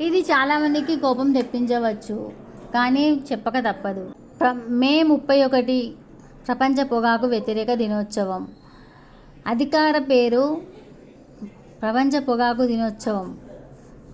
ఇది చాలామందికి కోపం తెప్పించవచ్చు కానీ చెప్పక తప్పదు. ప్ర- మే ముప్పై ఒకటి ప్రపంచ పొగాకు వ్యతిరేక దినోత్సవం. అధికార పేరు ప్రపంచ పొగాకు దినోత్సవం.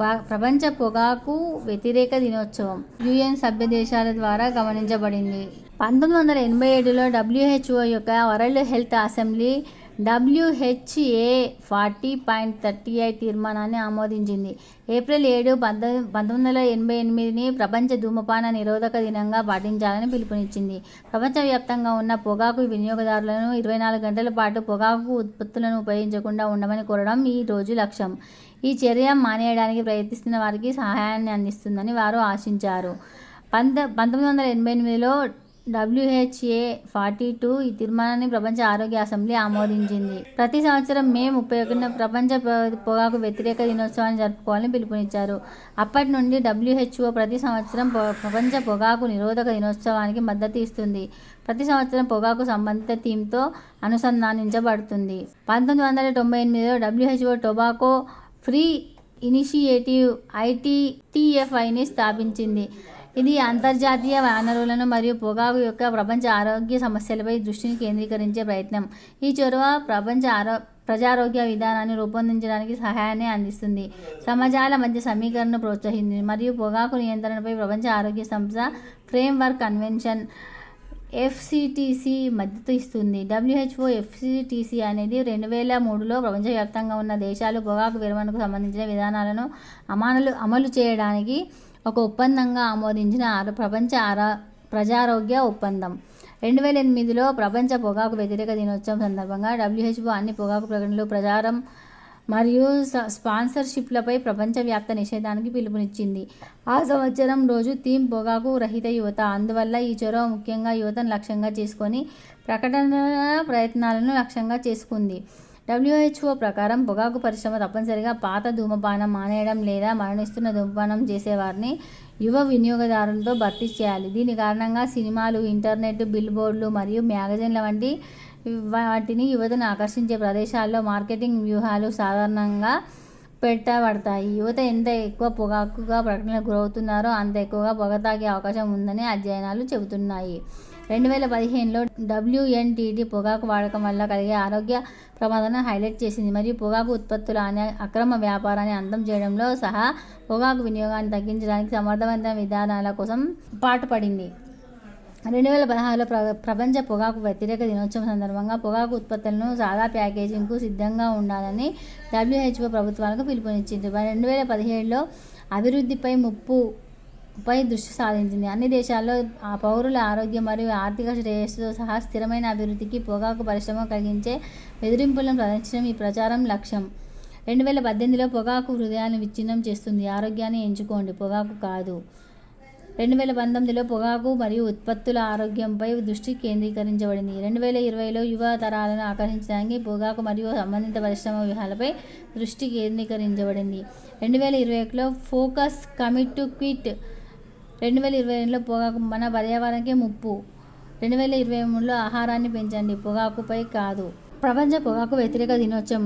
ప- ప్రపంచ పొగాకు వ్యతిరేక దినోత్సవం. యుఎన్ సభ్య దేశాల ద్వారా గమనించబడింది. పంతొమ్మిది వందల ఎనభై ఏడులో డబ్ల్యూహెచ్ఓ యొక్క world health assembly WHA forty point thirty eight తీర్మానాన్ని ఆమోదించింది. ఏప్రిల్ ఏడు పంతొమ్మిది పంతొమ్మిది వందల ఎనభై ఎనిమిదిని ప్రపంచ ధూమపాన నిరోధక దినంగా పాటించాలని పిలుపునిచ్చింది. ప్రపంచవ్యాప్తంగా ఉన్న పొగాకు వినియోగదారులను ఇరవై నాలుగు గంటల పాటు పొగాకు ఉత్పత్తులను ఉపయోగించకుండా ఉండమని కోరడం ఈ రోజు లక్ష్యం. ఈ చర్య మానేయడానికి ప్రయత్నిస్తున్న వారికి సహాయాన్ని అందిస్తుందని వారు ఆశించారు. పంత పంతొమ్మిది వందల ఎనభై ఎనిమిదిలో డబ్ల్యూహెచ్ఏ ఫార్టీ టూ ఈ తీర్మానాన్ని ప్రపంచ ఆరోగ్య అసెంబ్లీ ఆమోదించింది. ప్రతి సంవత్సరం మే ముప్పై ఒకటిన ప్రపంచ పొగాకు వ్యతిరేక దినోత్సవాన్ని జరుపుకోవాలని పిలుపునిచ్చారు. అప్పటి నుండి డబ్ల్యూహెచ్ఓ ప్రతి సంవత్సరం పొ- ప్రపంచ పొగాకు నిరోధక దినోత్సవానికి మద్దతు ఇస్తుంది. ప్రతి సంవత్సరం పొగాకు సంబంధిత థీమ్తో అనుసంధానించబడుతుంది. పంతొమ్మిది వందల తొంభై ఎనిమిదిలో డబ్ల్యూహెచ్ఓ టొబాకో ఫ్రీ ఇనిషియేటివ్ ఐటీటీఎఫ్ఐని స్థాపించింది. ఇది అంతర్జాతీయ వనరులను మరియు పొగాకు యొక్క ప్రపంచ ఆరోగ్య సమస్యలపై దృష్టిని కేంద్రీకరించే ప్రయత్నం. ఈ చొరవ ప్రపంచ ఆరో ప్రజారోగ్య విధానాన్ని రూపొందించడానికి సహాయాన్ని అందిస్తుంది. సమాజాల మధ్య సమీకరణను ప్రోత్సహిస్తుంది మరియు పొగాకు నియంత్రణపై ప్రపంచ ఆరోగ్య సంస్థ ఫ్రేమ్వర్క్ కన్వెన్షన్ ఎఫ్సిటిసి మద్దతు ఇస్తుంది. డబ్ల్యూహెచ్ఓ ఎఫ్సిటిసి అనేది రెండు వేల మూడులో ప్రపంచవ్యాప్తంగా ఉన్న దేశాలు పొగాకు విరమణకు సంబంధించిన విధానాలను అమానులు అమలు చేయడానికి ఒక ఒప్పందంగా ఆమోదించిన ఆరో- ప్రపంచ ఆరా ప్రజారోగ్య ఒప్పందం. రెండు వేల ఎనిమిదిలో ప్రపంచ పొగాకు వ్యతిరేక దినోత్సవం సందర్భంగా డబ్ల్యూహెచ్ఓ అన్ని పొగాకు ప్రకటనలు ప్రచారం మరియు స్పాన్సర్షిప్లపై ప్రపంచవ్యాప్త నిషేధానికి పిలుపునిచ్చింది. ఆ సంవత్సరం రోజు థీమ్ పొగాకు రహిత యువత. అందువల్ల ఈ చొరవ ముఖ్యంగా యువతను లక్ష్యంగా చేసుకొని ప్రకటన ప్రయత్నాలను లక్ష్యంగా చేసుకుంది. డబ్ల్యూహెచ్ఓ ప్రకారం పొగాకు పరిశ్రమ తప్పనిసరిగా పాత ధూమపానం మానేయడం లేదా మరణిస్తున్న ధూమపానం చేసేవారిని యువ వినియోగదారులతో భర్తీ చేయాలి. దీని కారణంగా సినిమాలు ఇంటర్నెట్ బిల్ బోర్డులు మరియు మ్యాగజైన్ల వంటి వాటిని యువతను ఆకర్షించే ప్రదేశాల్లో మార్కెటింగ్ వ్యూహాలు సాధారణంగా పెట్టబడతాయి. యువత ఎంత ఎక్కువ పొగాకుగా ప్రకటనలకు గురవుతున్నారో అంత ఎక్కువగా పొగ తాగే అవకాశం ఉందని అధ్యయనాలు చెబుతున్నాయి. రెండు వేల పదిహేనులో డబ్ల్యూఎన్టీడీ పొగాకు వాడకం వల్ల కలిగే ఆరోగ్య ప్రమాదాలను హైలైట్ చేసింది. మరియు పొగాకు ఉత్పత్తుల అనే అక్రమ వ్యాపారాన్ని అంతం చేయడంలో సహా పొగాకు వినియోగాన్ని తగ్గించడానికి సమర్థవంతమైన విధానాల కోసం పాటుపడింది. రెండు వేల పదహారులో ప్ర ప్రపంచ పొగాకు వ్యతిరేక దినోత్సవం సందర్భంగా పొగాకు ఉత్పత్తులను సాదా ప్యాకేజింగ్కు సిద్ధంగా ఉండాలని డబ్ల్యూహెచ్ఓ ప్రభుత్వాలకు పిలుపునిచ్చింది. రెండు వేల పదిహేడులో అభివృద్ధిపై ముప్పు పై దృష్టి సాధించింది. అన్ని దేశాల్లో ఆ పౌరుల ఆరోగ్యం మరియు ఆర్థిక శ్రేయస్సుతో సహా స్థిరమైన అభివృద్ధికి పొగాకు పరిశ్రమ కలిగించే బెదిరింపులను ప్రదర్శించడం ఈ ప్రచారం లక్ష్యం. రెండు వేల పద్దెనిమిదిలో పొగాకు హృదయాన్ని విచ్ఛిన్నం చేస్తుంది. ఆరోగ్యాన్ని ఎంచుకోండి. పొగాకు కాదు. రెండు వేల పంతొమ్మిదిలో పొగాకు మరియు ఉత్పత్తుల ఆరోగ్యంపై దృష్టి కేంద్రీకరించబడింది. రెండు వేల ఇరవైలో యువ తరాలను ఆకర్షించడానికి పొగాకు మరియు సంబంధిత పరిశ్రమ వ్యూహాలపై దృష్టి కేంద్రీకరించబడింది. రెండు వేల ఇరవై ఒకటిలో ఫోకస్ కమిట్ టు క్విట్ రెండు వేల ఇరవై రెండులో పొగాకు మన పర్యావరణకే ముప్పు. రెండు వేల ఇరవై మూడులో ఆహారాన్ని పెంచండి. పొగాకుపై కాదు. ప్రపంచ పొగాకు వ్యతిరేక దినోత్సవం.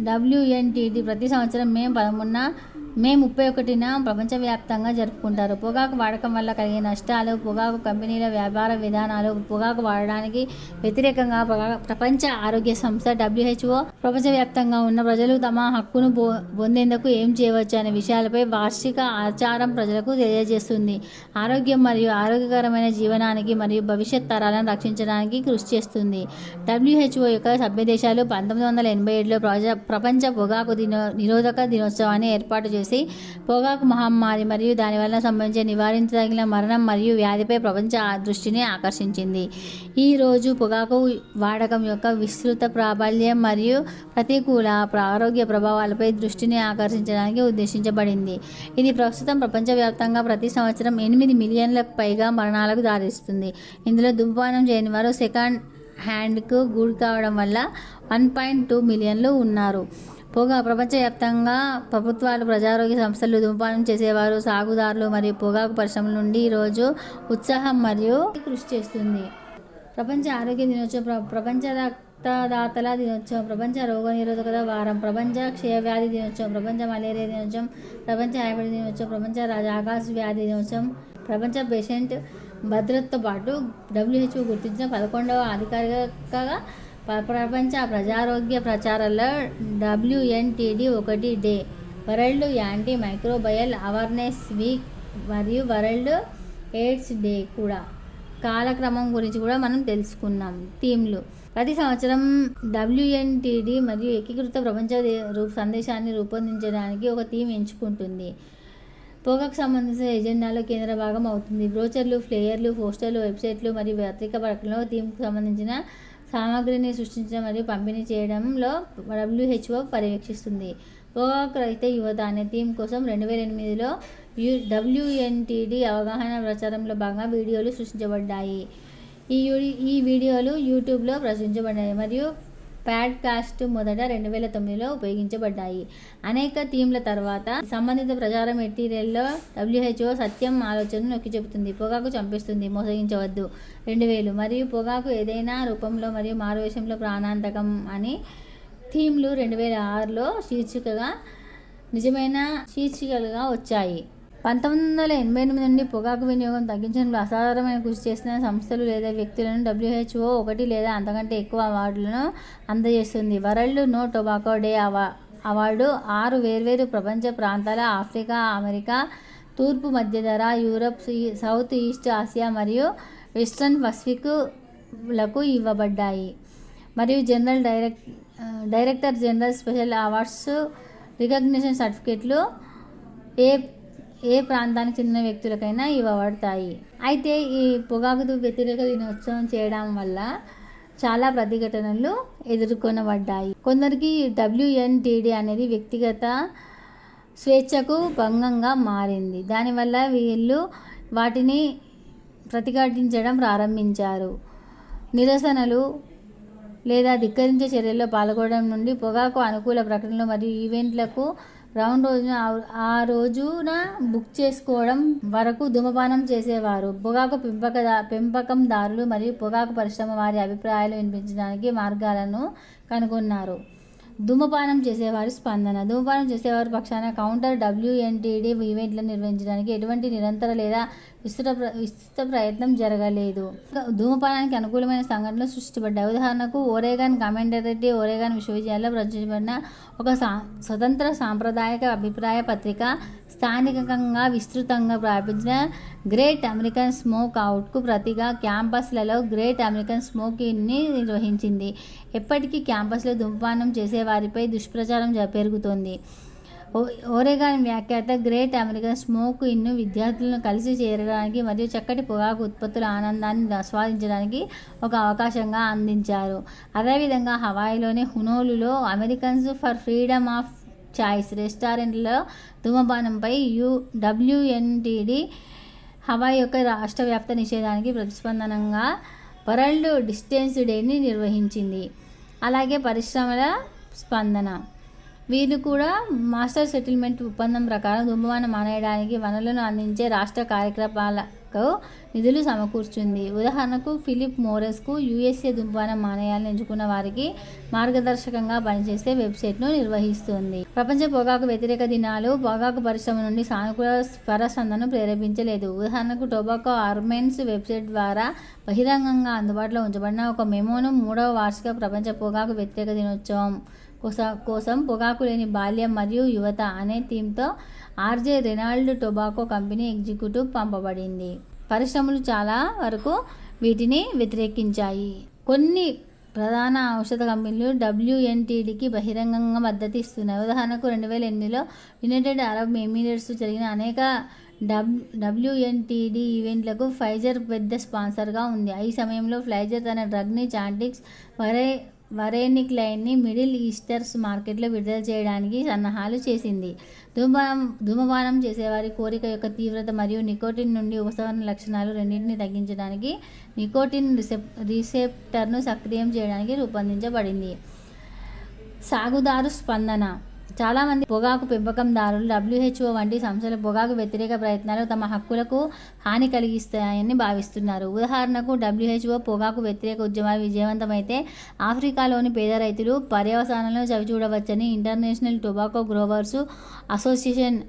డబ్ల్యూఎన్టీడీ ప్రతి సంవత్సరం మే పదమూడున మే ముప్పై ఒకటిన ప్రపంచవ్యాప్తంగా జరుపుకుంటారు. పొగాకు వాడకం వల్ల కలిగే నష్టాలు పొగాకు కంపెనీల వ్యాపార విధానాలు పొగాకు వాడడానికి వ్యతిరేకంగా ప్రపంచ ఆరోగ్య సంస్థ డబ్ల్యూహెచ్ఓ ప్రపంచవ్యాప్తంగా ఉన్న ప్రజలు తమ హక్కును పొందేందుకు ఏం చేయవచ్చు అనే విషయాలపై వార్షిక ఆచారం ప్రజలకు తెలియజేస్తుంది. ఆరోగ్యం మరియు ఆరోగ్యకరమైన జీవనానికి మరియు భవిష్యత్ తరాలను రక్షించడానికి కృషి చేస్తుంది. డబ్ల్యూహెచ్ఓ యొక్క సభ్య దేశాలు పంతొమ్మిది వందల ఎనభై ఏడులో ప్రజ ప్రపంచ పొగాకు దినో నిరోధక దినోత్సవాన్ని ఏర్పాటు చేసి పొగాకు మహమ్మారి మరియు దానివల్ల సంబంధించిన నివారించదగిన మరణం మరియు వ్యాధిపై ప్రపంచ దృష్టిని ఆకర్షించింది. ఈ రోజు పొగాకు వాడకం యొక్క విస్తృత ప్రాబల్యం మరియు ప్రతికూల ప్ర- ఆరోగ్య ప్రభావాలపై దృష్టిని ఆకర్షించడానికి ఉద్దేశించబడింది. ఇది ప్రస్తుతం ప్రపంచవ్యాప్తంగా ప్రతి సంవత్సరం ఎనిమిది మిలియన్లకు పైగా మరణాలకు దారిస్తుంది ఇందులో ధూమపానం చేయని వారు సెకండ్ హ్యాండ్కు గురి కావడం వల్ల వన్ పాయింట్ టూ మిలియన్లు ఉన్నారు. పొగా ప్రపంచవ్యాప్తంగా ప్రభుత్వాలు ప్రజారోగ్య సంస్థలు ధూమపానం చేసేవారు సాగుదారులు మరియు పొగాకు పరిశ్రమల నుండి ఈరోజు ఉత్సాహం మరియు కృషి చేస్తుంది. ప్రపంచ ఆరోగ్య దినోత్సవం ప్ర- ప్రపంచ రక్తదాతల దినోత్సవం ప్రపంచ రోగనిరోధకత వారం ప్రపంచ క్షయవ్యాధి దినోత్సవం ప్రపంచ మలేరియా దినోత్సవం ప్రపంచ హైబ్రిడ్ దినోత్సవం ప్రపంచ రాజాకాశ వ్యాధి దినోత్సవం ప్రపంచ పేషెంట్ భద్రతతో పాటు డబ్ల్యూహెచ్ఓ గుర్తించిన పదకొండవ అధికారికగా ప్రపంచ ప్రజారోగ్య ప్రచారంలో డబ్ల్యూఎన్టీడీ ఒకటి day. World antimicrobial awareness week మరియు వరల్డ్ ఎయిడ్స్ డే కూడా. కాలక్రమం గురించి కూడా మనం తెలుసుకున్నాం. థీమ్లు. ప్రతి సంవత్సరం డబ్ల్యూఎన్టీడీ మరియు ఏకీకృత ప్రపంచ దే- రూ సందేశాన్ని రూపొందించడానికి ఒక థీమ్ ఎంచుకుంటుంది. పొగకు సంబంధించిన ఎజెండాలో కేంద్ర భాగం అవుతుంది. బ్రోచర్లు ఫ్లేయర్లు పోస్టర్లు వెబ్సైట్లు మరియు పత్రిక ప్రకటనలో థీమ్కు సంబంధించిన సామాగ్రిని సృష్టించడం మరియు పంపిణీ చేయడంలో డబ్ల్యూహెచ్ఓ పర్యవేక్షిస్తుంది. పొగాకు రహిత యువత అనే థీమ్ కోసం రెండు వేల ఎనిమిదిలో యు డబ్ల్యూఎన్టీడీ అవగాహన ప్రచారంలో భాగంగా వీడియోలు సృష్టించబడ్డాయి. ఈ ఈ వీడియోలు యూట్యూబ్లో ప్రచురించబడ్డాయి. మరియు ప్యాడ్కాస్ట్ మొదట రెండు వేల తొమ్మిదిలో ఉపయోగించబడ్డాయి. అనేక థీమ్ల తర్వాత సంబంధిత ప్రచార మెటీరియల్లో డబ్ల్యూహెచ్ఓ సత్యం ఆలోచనను నొక్కి చెబుతుంది పొగాకు చంపిస్తుంది మోసగించవద్దు. రెండు వేలు మరియు పొగాకు ఏదైనా రూపంలో మరియు మారువేషంలో ప్రాణాంతకం అని థీమ్లు రెండు వేల ఆరులో శీర్షికగా నిజమైన శీర్షికలుగా వచ్చాయి. పంతొమ్మిది వందల ఎనభై ఎనిమిది నుండి పొగాకు వినియోగం తగ్గించడంలో అసాధారణమైన కృషి చేసిన సంస్థలు లేదా వ్యక్తులను డబ్ల్యూహెచ్ఓ ఒకటి లేదా అంతకంటే ఎక్కువ అవార్డులను అందజేస్తుంది. వరల్డ్ నో టొబాకో డే అవా అవార్డు ఆరు వేర్వేరు ప్రపంచ ప్రాంతాల ఆఫ్రికా అమెరికా తూర్పు మధ్యధర యూరప్ సౌత్ ఈస్ట్ ఆసియా మరియు వెస్ట్రన్ పసిఫిక్లకు ఇవ్వబడ్డాయి. మరియు general direct director general special awards recognition సర్టిఫికెట్లు ఏ ఏ ప్రాంతానికి చెందిన వ్యక్తులకైనా ఇవ్వబడతాయి. అయితే ఈ పొగాకు వ్యతిరేక దినోత్సవం చేయడం వల్ల చాలా ప్రతిఘటనలు ఎదుర్కొనబడ్డాయి. కొందరికి డబ్ల్యూఎన్టీడీ అనేది వ్యక్తిగత స్వేచ్ఛకు భంగంగా మారింది. దానివల్ల వీళ్ళు వాటిని ప్రతిఘటించడం ప్రారంభించారు. నిరసనలు లేదా ధిక్కరించే చర్యల్లో పాల్గొనడం నుండి పొగాకు అనుకూల ప్రకటనలు మరియు ఈవెంట్లకు రౌండ్ రోజున ఆ- రోజున బుక్ చేసుకోవడం వరకు ధూమపానం చేసేవారు. పొగాకు పెంపక పెంపకందారులు మరియు పొగాకు పరిశ్రమ వారి అభిప్రాయాలు వినిపించడానికి మార్గాలను కనుగొన్నారు. ధూమపానం చేసేవారి స్పందన. ధూమపానం చేసేవారి పక్షాన కౌంటర్ డబ్ల్యూఎన్టీడీ ఈవెంట్లను నిర్వహించడానికి ఎటువంటి నిరంతర లేదా విస్తృత ప్ర- విస్తృత ప్రయత్నం జరగలేదు. ధూమపానానికి అనుకూలమైన సంఘటనలు సృష్టిపడ్డాయి. ఉదాహరణకు ఓరేగాన్ రెడ్డి ఓరేగాన్ విశ్వవిద్యాలయంలో ప్రచురించబడిన ఒక సా స్వతంత్ర సాంప్రదాయక అభిప్రాయ పత్రిక స్థానికంగా విస్తృతంగా ప్రారంభించిన గ్రేట్ అమెరికన్ స్మోక్ అవుట్కు ప్రతిగా క్యాంపస్లలో గ్రేట్ అమెరికన్ స్మోకింగ్ని నిర్వహించింది. ఎప్పటికీ క్యాంపస్లో ధూమపానం చేసే వారిపై దుష్ప్రచారం జ- పెరుగుతోంది. ఓరెగాన్ వ్యాఖ్యాత గ్రేట్ అమెరికన్ స్మోక్ ఇన్ను విద్యార్థులను కలిసి చేరడానికి మరియు చక్కటి పొగాకు ఉత్పత్తుల ఆనందాన్ని ఆస్వాదించడానికి ఒక అవకాశంగా అందించారు. అదేవిధంగా హవాయిలోని హునోలులో Americans for freedom of choice రెస్టారెంట్లో ధూమపానంపై యు డబ్ల్యూఎన్టీడీ హవాయి యొక్క రాష్ట్ర వ్యాప్త నిషేధానికి ప్రతిస్పందనంగా వరల్డ్ డిస్టెన్స్ డేని నిర్వహించింది. అలాగే పరిశ్రమల స్పందన. వీరు కూడా మాస్టర్ సెటిల్మెంట్ ఒప్పందం ప్రకారం ధూమపానం మానేయడానికి వనరులను అందించే రాష్ట్ర కార్యక్రమాలకు నిధులు సమకూర్చుంది. ఉదాహరణకు ఫిలిప్ మోరెస్కు యుఎస్ఏ ధూమపానం మానేయాలని ఎంచుకున్న వారికి మార్గదర్శకంగా పనిచేసే వెబ్సైట్ను నిర్వహిస్తుంది. ప్రపంచ పొగాకు వ్యతిరేక దినాలు పొగాకు పరిశ్రమ నుండి సానుకూల స్వరసందను ప్రేరేపించలేదు. ఉదాహరణకు టొబాకో ఆర్మెంట్స్ వెబ్సైట్ ద్వారా బహిరంగంగా అందుబాటులో ఉంచబడిన ఒక మెమోను మూడవ వార్షిక ప్రపంచ పొగాకు వ్యతిరేక దినోత్సవం కోసం పొగాకు లేని బాల్యం మరియు యువత అనే థీమ్తో RJ Reynold tobacco company executive పంపబడింది. పరిశ్రమలు చాలా వరకు వీటిని వ్యతిరేకించాయి. కొన్ని ప్రధాన ఔషధ కంపెనీలు డబ్ల్యూఎన్టీడీకి బహిరంగంగా మద్దతు ఇస్తున్నాయి. ఉదాహరణకు రెండు వేల ఎనిమిదిలో యునైటెడ్ అరబ్ ఎమిరేట్స్ జరిగిన అనేక డబ్ డబ్ల్యూఎన్టీడీ ఈవెంట్లకు ఫైజర్ పెద్ద స్పాన్సర్గా ఉంది. ఈ సమయంలో ఫ్లైజర్ తన డ్రగ్ని చాంటిక్స్ వరే వరేనిక్ లైన్ని మిడిల్ ఈస్టర్స్ మార్కెట్లో విడుదల చేయడానికి సన్నాహాలు చేసింది. ధూమపానం ధూమపానం చేసేవారి కోరిక యొక్క తీవ్రత మరియు నికోటిన్ నుండి ఉపశమన లక్షణాలు రెండింటిని తగ్గించడానికి నికోటిన్ రిసెప్ రిసెప్టర్ను సక్రియం చేయడానికి రూపొందించబడింది. సాగుదారు స్పందన చాలామంది పొగాకు పెంపకందారులు డబ్ల్యూహెచ్ఓ వంటి సంస్థల పొగాకు వ్యతిరేక ప్రయత్నాలు తమ హక్కులకు హాని కలిగిస్తాయని భావిస్తున్నారు. ఉదాహరణకు డబ్ల్యూహెచ్ఓ పొగాకు వ్యతిరేక ఉద్యమాలు విజయవంతమైతే ఆఫ్రికాలోని పేద రైతులు పర్యవసానంలో చవిచూడవచ్చని international tobacco growers association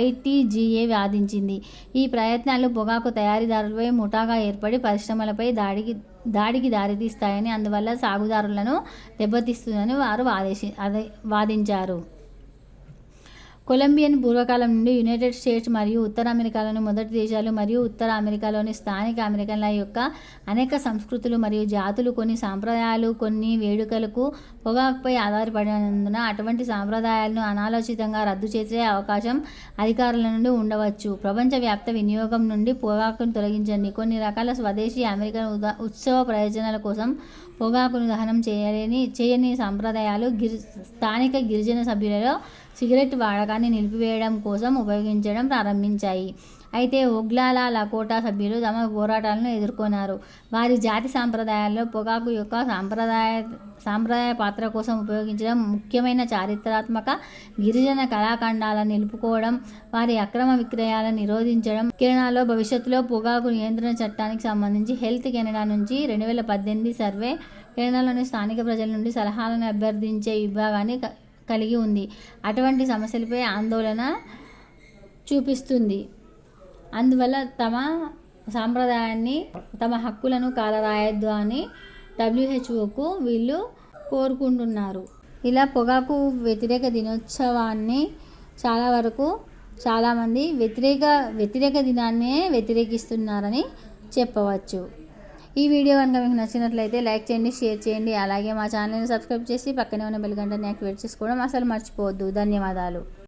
ITGA వాదించింది. ఈ ప్రయత్నాలు పొగాకు తయారీదారులపై ముఠాగా ఏర్పడి పరిశ్రమలపై దాడికి దాడికి దారితీస్తాయని అందువల్ల సాగుదారులను దెబ్బతీస్తుందని వారు వాదేశి అదే వాదించారు. కొలంబియన్ పూర్వకాలం నుండి యునైటెడ్ స్టేట్స్ మరియు ఉత్తర అమెరికాలోని మొదటి దేశాలు మరియు ఉత్తర అమెరికాలోని స్థానిక అమెరికన్ల యొక్క అనేక సంస్కృతులు మరియు జాతులు కొన్ని సాంప్రదాయాలు కొన్ని వేడుకలకు పొగాకుపై ఆధారపడినందున అటువంటి సాంప్రదాయాలను అనాలోచితంగా రద్దు చేసే అవకాశం అధికారుల నుండి ఉండవచ్చు. ప్రపంచవ్యాప్త వినియోగం నుండి పొగాకును తొలగించండి. కొన్ని రకాల స్వదేశీ అమెరికన్ ఉదా ఉత్సవ ప్రయోజనాల కోసం పొగాకును దహనం చేయలేని చేయని సాంప్రదాయాలు గిరి స్థానిక గిరిజన సభ్యులలో సిగరెట్ వాడకాన్ని నిలిపివేయడం కోసం ఉపయోగించడం ప్రారంభించాయి. అయితే ఒగ్లాలా లకోటా సభ్యులు తమ పోరాటాలను ఎదుర్కొన్నారు. వారి జాతి సాంప్రదాయాల్లో పొగాకు యొక్క సాంప్రదాయ సాంప్రదాయ పాత్ర కోసం ఉపయోగించడం ముఖ్యమైన చారిత్రాత్మక గిరిజన కళాఖండాలను నిలుపుకోవడం వారి అక్రమ విక్రయాలను నిరోధించడం కిరణాల్లో భవిష్యత్తులో పొగాకు నియంత్రణ చట్టానికి సంబంధించి హెల్త్ కెనడా నుంచి రెండు వేల పద్దెనిమిది సర్వే కెనడాలోని స్థానిక ప్రజల నుండి సలహాలను అభ్యర్థించే విభాగాన్ని కలిగి ఉంది. అటువంటి సమస్యలపై ఆందోళన చూపిస్తుంది. అందువల్ల తమ సాంప్రదాయాన్ని తమ హక్కులను కాలరాయొద్దు అని డబ్ల్యూహెచ్ఓకు వీళ్ళు కోరుకుంటున్నారు. ఇలా పొగాకు వ్యతిరేక దినోత్సవాన్ని చాలా వరకు చాలామంది వ్యతిరేక వ్యతిరేక దినాన్నే వ్యతిరేకిస్తున్నారని చెప్పవచ్చు. ఈ వీడియో కనుక మీకు నచ్చినట్లయితే లైక్ చేయండి షేర్ చేయండి అలాగే మా ఛానల్ని సబ్స్క్రైబ్ చేసి పక్కనే ఉన్న బెల్ గంటని యాక్టివేట్ చేసుకోవడం అసలు మర్చిపోవద్దు. ధన్యవాదాలు.